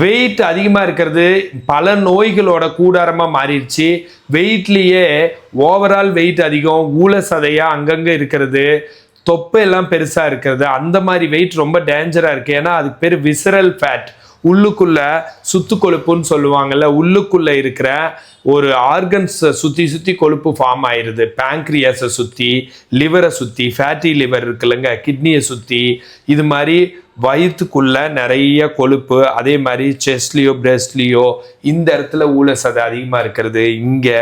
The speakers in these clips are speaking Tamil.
வெயிட் அதிகமாக இருக்கிறது. பல நோய்களோட கூடாரமாக மாறிடுச்சு. வெயிட்லேயே ஓவரால் வெயிட் அதிகம். ஊழ சதையாக அங்கங்கே இருக்கிறது. தொப்பை எல்லாம் பெருசாக இருக்கிறது. அந்த மாதிரி வெயிட் ரொம்ப டேஞ்சராக இருக்குது ஏன்னா அதுக்கு பேர் விசரல் ஃபேட் உள்ளுக்குள்ள சுத்து கொழுப்புன்னு சொல்லுவாங்கல்ல உள்ளுக்குள்ள இருக்கிற ஒரு ஆர்கன்ஸை சுற்றி சுற்றி கொழுப்பு ஃபார்ம் ஆயிடுது பேங்க்ரியாஸை சுற்றி லிவரை சுற்றி ஃபேட்டி லிவர் இருக்குல்லங்க கிட்னியை சுற்றி இது மாதிரி வயிற்றுக்குள்ள நிறைய கொழுப்பு அதே மாதிரி செஸ்ட்லேயோ பிரஸ்ட்லேயோ இந்த இடத்துல ஊழ சதை அதிகமாக இருக்கிறது. இங்கே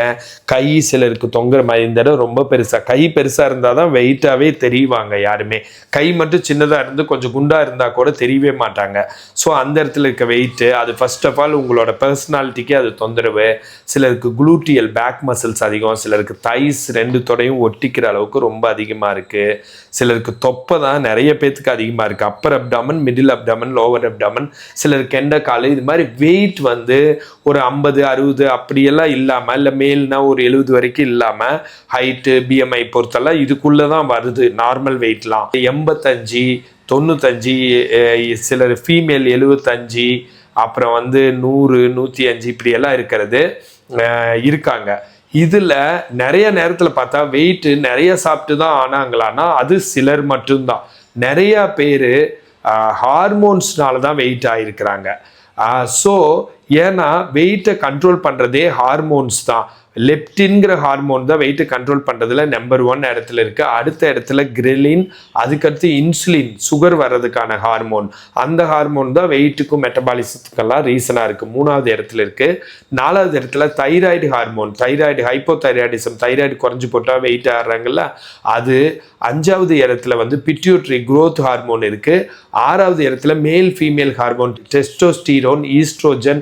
கை சிலருக்கு தொங்குற மாதிரி இந்த இடம் ரொம்ப பெருசாக கை பெருசாக இருந்தால் தான் வெயிட்டாகவே தெரிவாங்க யாருமே. கை மட்டும் சின்னதாக இருந்து கொஞ்சம் குண்டாக இருந்தால் கூட தெரியவே மாட்டாங்க. ஸோ அந்த இடத்துல இருக்க வெயிட்டு அது ஃபர்ஸ்ட் ஆஃப் ஆல் உங்களோட பர்சனாலிட்டிக்கு அது தொந்தரவு. சிலருக்கு குளூட்டியல் பேக் மசில்ஸ் அதிகம் சிலருக்கு தைஸ் ரெண்டு தொடையும் ஒட்டிக்கிற அளவுக்கு ரொம்ப அதிகமாக இருக்குது சிலருக்கு தொப்பை தான் நிறைய பேத்துக்கு அதிகமாக இருக்குது upper abdomen middle abdomen lower abdomen சிலர் கெண்ட கால் இது மாதிரி வெயிட் வந்து ஒரு ஐம்பது அறுபது அப்படியெல்லாம் இல்லாமல் இல்லை மேல்னா ஒரு எழுபது வரைக்கும் இல்லாமல் ஹைட்டு பிஎம்ஐ பொறுத்தெல்லாம் இதுக்குள்ளே தான் வருது நார்மல் வெயிட்லாம் எண்பத்தஞ்சு தொண்ணூத்தஞ்சு சிலர் ஃபீமேல் எழுபத்தஞ்சு அப்புறம் வந்து நூறு நூற்றி அஞ்சு இப்படியெல்லாம் இருக்கிறது இருக்காங்க. இதில் நிறைய நேரத்தில் பார்த்தா வெயிட்டு நிறைய சாப்பிட்டு தான் ஆனாங்களான்னா அது சிலர் மட்டும்தான். நிறையா பேர் ஹார்மோன்ஸ்னால தான் வெயிட் ஆகிருக்கிறாங்க ஸோ ஏன்னா வெயிட்டை கண்ட்ரோல் பண்ணுறதே ஹார்மோன்ஸ் தான். லெப்டின்கிற ஹார்மோன் தான் வெயிட்டை கண்ட்ரோல் பண்ணுறதுல நம்பர் ஒன் இடத்துல இருக்குது அடுத்த இடத்துல கிரிலின் அதுக்கடுத்து இன்சுலின் சுகர் வர்றதுக்கான ஹார்மோன் அந்த ஹார்மோன் தான் வெயிட்டுக்கும் மெட்டபாலிசத்துக்கெல்லாம் ரீசனாக இருக்குது மூணாவது இடத்துல இருக்குது நாலாவது இடத்துல thyroid hormone thyroid hypothyroidism thyroid குறைஞ்சி போட்டால் வெயிட் ஆடுறாங்கல்ல அது அஞ்சாவது இடத்துல வந்து பிட்யூட்ரி குரோத் ஹார்மோன் இருக்குது ஆறாவது இடத்துல male female hormone testosterone oestrogen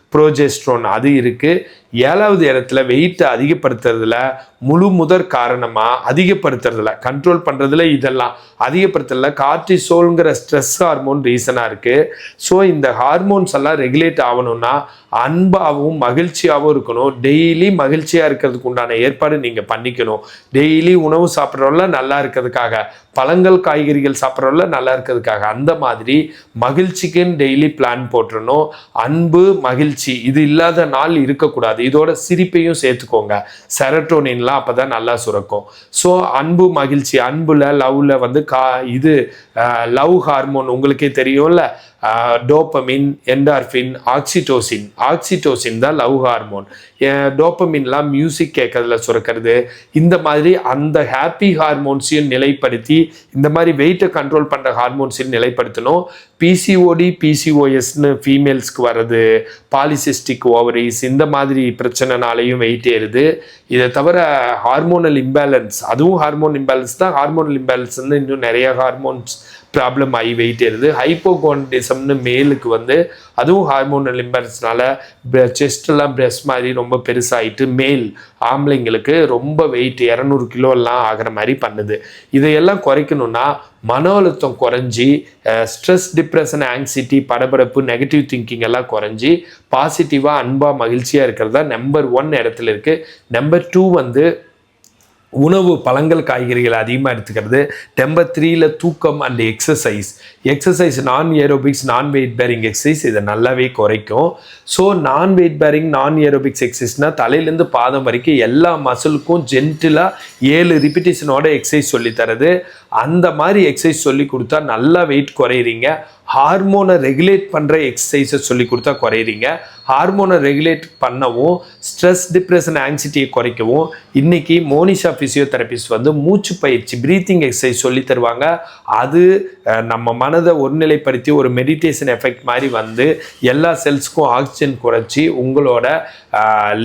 progesterone அது இருக்குது ஏழாவது இடத்துல வெயிட்டை அதிகப்படுத்துறதுல முழு முதற் காரணமாக அதிகப்படுத்துறதுல கண்ட்ரோல் பண்ணுறதுல இதெல்லாம் அதிகப்படுத்துறதுல கார்டிசோல்ங்கிற ஸ்ட்ரெஸ் ஹார்மோன் ரீசனாக இருக்குது ஸோ இந்த ஹார்மோன்ஸ் எல்லாம் ரெகுலேட் ஆகணும்னா அன்பாகவும் மகிழ்ச்சியாகவும் இருக்கணும். டெய்லி மகிழ்ச்சியாக இருக்கிறதுக்கு உண்டான ஏற்பாடு நீங்கள் பண்ணிக்கணும். டெய்லி உணவு சாப்பிட்றவங்கள நல்லா இருக்கிறதுக்காக பழங்கள் காய்கறிகள் சாப்பிட்றவங்கள நல்லா இருக்கிறதுக்காக அந்த மாதிரி மகிழ்ச்சிக்குன்னு டெய்லி பிளான் போட்டுறணும். அன்பு மகிழ்ச்சி இது இல்லாத நாள் இருக்கக்கூடாது. இதோட சிரிப்பையும் சேர்த்துக்கோங்க. செரட்டோனின்லாம் அப்போ தான் நல்லா சுரக்கும். ஸோ அன்பு மகிழ்ச்சி அன்புல லவ்ல வந்து கா இது லவ் ஹார்மோன் உங்களுக்கே தெரியும்ல? Dopamine endorphin oxytocin. ஆக்சிடோசின் தான் லவ் ஹார்மோன். டோப்பமின்லாம் மியூசிக் கேட்கறதுல சுரக்கிறது. இந்த மாதிரி அந்த ஹாப்பி ஹார்மோன்ஸையும் நிலைப்படுத்தி இந்த மாதிரி வெயிட்டை கண்ட்ரோல் பண்ணுற ஹார்மோன்ஸையும் நிலைப்படுத்தணும். பிசிஓடி பிசிஓஎஸ்னு ஃபீமேல்ஸ்க்கு வர்றது பாலிசிஸ்டிக் ஓவரிஸ் இந்த மாதிரி பிரச்சனைனாலையும் வெயிட் ஏறுது. இதை தவிர ஹார்மோனல் இம்பேலன்ஸ் அதுவும் ஹார்மோன் இம்பேலன்ஸ் தான் ஹார்மோனல் இம்பேலன்ஸ்னு இன்னும் நிறைய ஹார்மோன்ஸ் ப்ராப்ளம் ஆகி வெயிட் ஏறுது. ஹைப்போகோண்டிசம்னு மேலுக்கு வந்து அதுவும் ஹார்மோனல் இம்பேலன்ஸ்னால செஸ்டெல்லாம் பிரெஸ்ட் மாதிரி ரொம்ப பெருசாகிட்டு மேல் ஆம்பளைங்களுக்கு ரொம்ப வெயிட் இரநூறு கிலோலாம் ஆகிற மாதிரி பண்ணுது. இதையெல்லாம் குறைக்கணும்னா மன அழுத்தம் குறைஞ்சி ஸ்ட்ரெஸ் டிப்ரெஷன் ஆங்ஸைட்டி படபடப்பு நெகட்டிவ் திங்கிங் எல்லாம் குறைஞ்சி பாசிட்டிவாக அன்பாக மகிழ்ச்சியாக இருக்கிறது தான் நம்பர் ஒன் இடத்துல இருக்குது நம்பர் டூ வந்து உணவு பழங்கள் காய்கறிகள் அதிகமாக எடுத்துக்கிறது. நம்பர் த்ரீயில் தூக்கம் and exercise exercise non aerobics non weight bearing exercise இதை நல்லாவே குறைக்கும். So non weight bearing non aerobics எக்ஸசைஸ்னால் தலையிலேருந்து பாதம் வரைக்கும் எல்லா மசிலுக்கும் ஜென்டிலாக ஏழு ரிப்பிட்டேஷனோட எக்ஸசைஸ் சொல்லித்தரது அந்த மாதிரி எக்ஸசைஸ் சொல்லி கொடுத்தா நல்லா வெயிட் குறையிறீங்க. ஹார்மோனை ரெகுலேட் பண்ணுற எக்ஸசைஸை சொல்லி கொடுத்தா குறையிறீங்க. ஹார்மோனை ரெகுலேட் பண்ணவும் ஸ்ட்ரெஸ் டிப்ரெஷன் ஆங்ஸிட்டியை குறைக்கவும். இன்னைக்கு மோனிஷா ஃபிசியோதெரபிஸ்ட் வந்து மூச்சு பயிற்சி ப்ரீத்திங் எக்ஸசைஸ் சொல்லி தருவாங்க. அது நம்ம மனதை ஒருநிலைப்படுத்தி ஒரு மெடிடேஷன் எஃபெக்ட் மாதிரி வந்து எல்லா செல்ஸ்க்கும் ஆக்சிஜன் குறைச்சி உங்களோட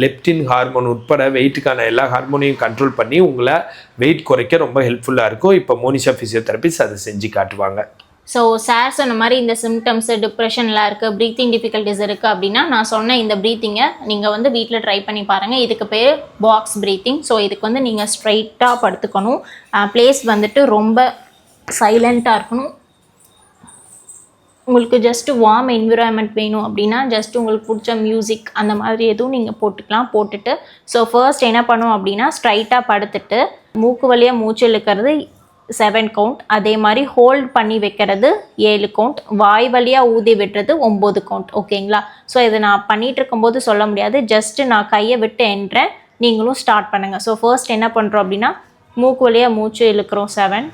லெப்டின் ஹார்மோன் உட்பட வெயிட்டுக்கான எல்லா ஹார்மோனையும் கண்ட்ரோல் பண்ணி உங்களை வெயிட் குறைக்க ரொம்ப ஹெல்ப்ஃபுல்லாக இருக்கும். இப்போ மோனிஷா ஃபிசியோதெரபிஸ்ட் அதை செஞ்சு காட்டுவாங்க. ஸோ சார் சொன்ன மாதிரி இந்த சிம்டம்ஸு டிப்ரெஷன்லாம் இருக்குது ப்ரீத்திங் டிஃபிகல்ட்டிஸ் இருக்குது அப்படின்னா நான் சொன்ன இந்த ப்ரீத்திங்கை நீங்கள் வந்து வீட்டில் ட்ரை பண்ணி பாருங்கள் இதுக்கு பேர் பாக்ஸ் ப்ரீத்திங் ஸோ இதுக்கு வந்து நீங்கள் ஸ்ட்ரைட்டாக படுத்துக்கணும். ப்ளேஸ் வந்துட்டு ரொம்ப சைலண்ட்டாக இருக்கணும். உங்களுக்கு ஜஸ்ட் வார்ம் என்விரான்மெண்ட் வேணும் அப்படின்னா ஜஸ்ட் உங்களுக்கு பிடிச்ச மியூசிக் அந்த மாதிரி எதுவும் நீங்கள் போட்டுக்கலாம். போட்டுட்டு ஸோ ஃபர்ஸ்ட் என்ன பண்ணும் அப்படின்னா ஸ்ட்ரைட்டாக படுத்துட்டு மூக்கு வழியாக மூச்சு இழுக்கிறது செவன் கவுண்ட் அதே மாதிரி ஹோல்ட் பண்ணி வைக்கிறது ஏழு கவுண்ட் வாய் வழியாக ஊதி விடுறது ஒம்பது கவுண்ட் ஓகேங்களா ஸோ இதை நான் பண்ணிகிட்டு இருக்கும்போது சொல்ல முடியாது. ஜஸ்ட்டு நான் கையை விட்டு என்றேன். நீங்களும் ஸ்டார்ட் பண்ணுங்கள் ஸோ ஃபர்ஸ்ட் என்ன பண்ணுறோம் அப்படின்னா மூக்கு வழியாக மூச்சு இழுக்கிறோம் செவன்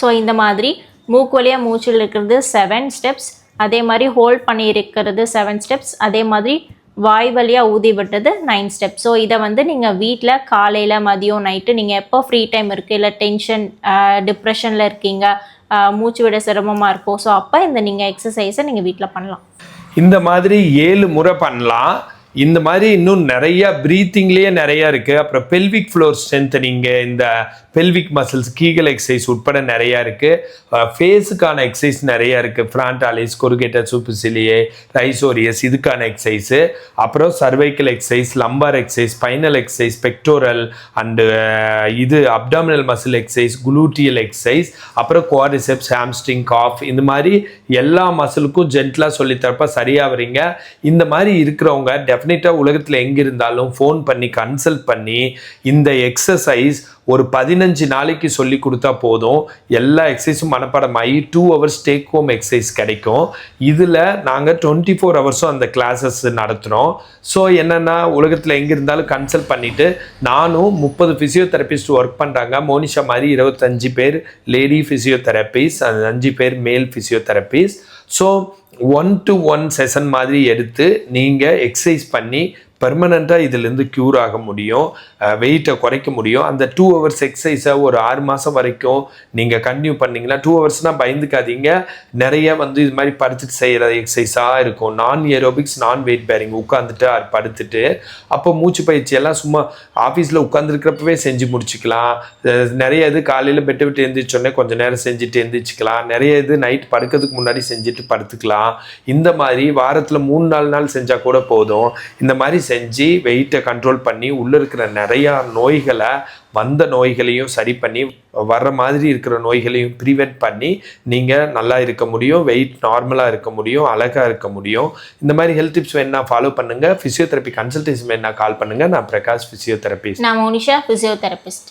ஸோ இந்த மாதிரி மூக்கு வழியாக மூச்சில் இருக்கிறது செவன் ஸ்டெப்ஸ் அதே மாதிரி ஹோல்ட் பண்ணி இருக்கிறது செவன் ஸ்டெப்ஸ் அதே மாதிரி வாய் வழியாக ஊதி விட்டது நைன் ஸ்டெப்ஸ் ஸோ இதை வந்து நீங்கள் வீட்டில் காலையில் மதியம் நைட்டு நீங்கள் எப்போ ஃப்ரீ டைம் இருக்குது இல்லை டென்ஷன் டிப்ரெஷனில் இருக்கீங்க மூச்சு விட சிரமமாக இருக்கும் ஸோ அப்போ இந்த நீங்கள் எக்ஸசைஸை நீங்கள் வீட்டில் பண்ணலாம். இந்த மாதிரி ஏழு முறை பண்ணலாம். இந்த மாதிரி இன்னும் நிறையா ப்ரீத்திங்லேயே நிறையா இருக்குது அப்புறம் பெல்விக் ஃப்ளோர் ஸ்ட்ரென்த்தனிங்க இந்த பெல்விக் மசில்ஸ் கீகல் எக்ஸசைஸ் உட்பட நிறையா இருக்குது ஃபேஸுக்கான எக்ஸசைஸ் நிறையா இருக்குது ஃப்ரான்டாலிஸ் கொருகேட்டர் சூப்பர்சிலியே ரைசோரியஸ் இதுக்கான எக்ஸசைஸு அப்புறம் cervical exercise lumbar exercise spinal exercise pectoral and இது abdominal muscle exercise gluteal exercise அப்புறம் குவாரிசெப்ஸ் ஹாம்ஸ்டிங் காஃப் இந்த மாதிரி எல்லா மசிலுக்கும் ஜென்டலாக சொல்லித்தரப்ப சரியாக வரீங்க இந்த மாதிரி இருக்கிறவங்க டெஃப் டெஃபினட்டாக உலகத்தில் எங்கே இருந்தாலும் ஃபோன் பண்ணி கன்சல்ட் பண்ணி இந்த எக்ஸசைஸ் ஒரு பதினஞ்சு நாளைக்கு சொல்லி கொடுத்தா போதும். எல்லா எக்ஸசைஸும் மனப்பாடமாகி two hours take home exercise கிடைக்கும். இதில் நாங்கள் டுவெண்ட்டி ஃபோர் ஹவர்ஸும் அந்த கிளாஸஸ் நடத்துகிறோம் ஸோ என்னென்னா உலகத்தில் எங்கே இருந்தாலும் கன்சல்ட் பண்ணிவிட்டு நானும் முப்பது ஃபிசியோதெரபிஸ்ட் ஒர்க் பண்ணுறாங்க மோனிஷா மாதிரி இருபத்தஞ்சு பேர் லேடி ஃபிசியோதெரபிஸ்ட் அஞ்சு பேர் மேல் physiotherapist so one to one session மாதிரி எடுத்து நீங்கள் எக்ஸசைஸ் பண்ணி பெர்மனண்ட்டாக இதுலேருந்து க்யூர் ஆக முடியும் வெயிட்டை குறைக்க முடியும். அந்த டூ ஹவர்ஸ் எக்ஸசைஸை ஒரு ஆறு மாதம் வரைக்கும் நீங்கள் கண்டினியூ பண்ணிங்கன்னா டூ ஹவர்ஸ்னால் பயந்துக்காதீங்க. நிறைய வந்து இது மாதிரி படுத்துட்டு செய்கிற எக்ஸசைஸாக இருக்கும். நான் ஏரோபிக்ஸ் நான் வெயிட் பேரிங் உட்காந்துட்டு படுத்துட்டு அப்போ மூச்சு பயிற்சி எல்லாம் சும்மா ஆஃபீஸில் உட்காந்துருக்கிறப்பவே செஞ்சு முடிச்சுக்கலாம். நிறைய இது காலையில் பெட்டு விட்டு எழுந்திரிச்சோன்னே கொஞ்சம் நேரம் செஞ்சுட்டு எழுந்திரிச்சிக்கலாம் நிறைய இது நைட் படுக்கிறதுக்கு முன்னாடி செஞ்சுட்டு படுத்துக்கலாம். இந்த மாதிரி வாரத்தில் மூணு நாலு நாள் செஞ்சால் கூட போதும். இந்த மாதிரி செஞ்சு வெயிட்டை கண்ட்ரோல் பண்ணி உள்ளே இருக்கிற நிறையா நோய்களை வந்த நோய்களையும் சரி பண்ணி வர்ற மாதிரி இருக்கிற நோய்களையும் ப்ரிவென்ட் பண்ணி நீங்கள் நல்லா இருக்க முடியும் வெயிட் நார்மலாக இருக்க முடியும் அழகாக இருக்க முடியும். இந்த மாதிரி ஹெல்த் டிப்ஸ் வேணா ஃபாலோ பண்ணுங்கள் ஃபிசியோதெரப்பி கன்சல்டேஷன் வேணா கால் பண்ணுங்கள் நான் பிரகாஷ் ஃபிசியோதெரபிஸ்ட் நான் மோனிஷா ஃபிசியோதெரபிஸ்ட்